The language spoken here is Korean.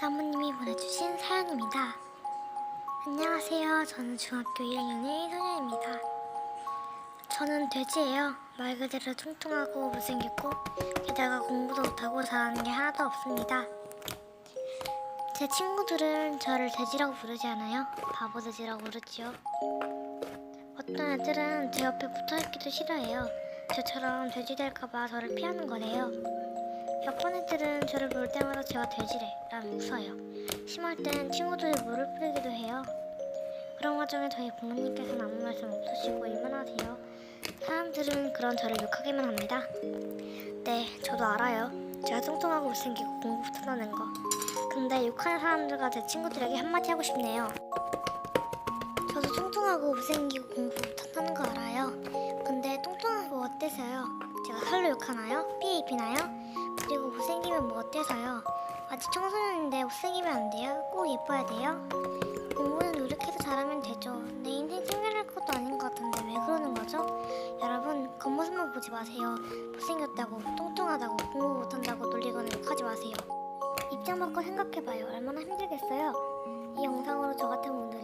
사모님이 보내주신 사연입니다. 안녕하세요. 저는 중학교 1학년의 소녀입니다. 저는 돼지예요. 말 그대로 뚱뚱하고 못생겼고 게다가 공부도 못하고 잘하는 게 하나도 없습니다. 제 친구들은 저를 돼지라고 부르지 않아요. 바보 돼지라고 부르지요. 어떤 애들은 제 옆에 붙어있기도 싫어해요. 저처럼 돼지 될까봐 저를 피하는 거래요. 몇번 애들은 저를 볼 때마다 제가 돼지래 라며 웃어요. 심할 땐 친구들이 물을 뿌리기도 해요. 그런 와중에 저희 부모님께서는 아무 말씀 없으시고 일만 하세요. 사람들은 그런 저를 욕하기만 합니다. 네, 저도 알아요. 제가 뚱뚱하고 못생기고 공부 못한다는 거. 근데 욕하는 사람들과 제 친구들에게 한마디 하고 싶네요. 저도 뚱뚱하고 못생기고 공부 못한다는 거 알아요. 근데 뚱뚱하고 어때서요? 제가 살로 욕하나요? 피해 입히나요? 못생기면 뭐 어때서요? 아직 청소년인데 못생기면 안 돼요? 꼭 예뻐야 돼요? 공부는 노력해서 잘하면 되죠. 내 인생 챙겨낼 것도 아닌 것 같은데 왜 그러는 거죠? 여러분 겉모습만 보지 마세요. 못생겼다고, 뚱뚱하다고, 공부 못한다고 놀리거나 욕하지 마세요. 입장 바꿔 생각해봐요. 얼마나 힘들겠어요? 이 영상으로 저 같은 분들이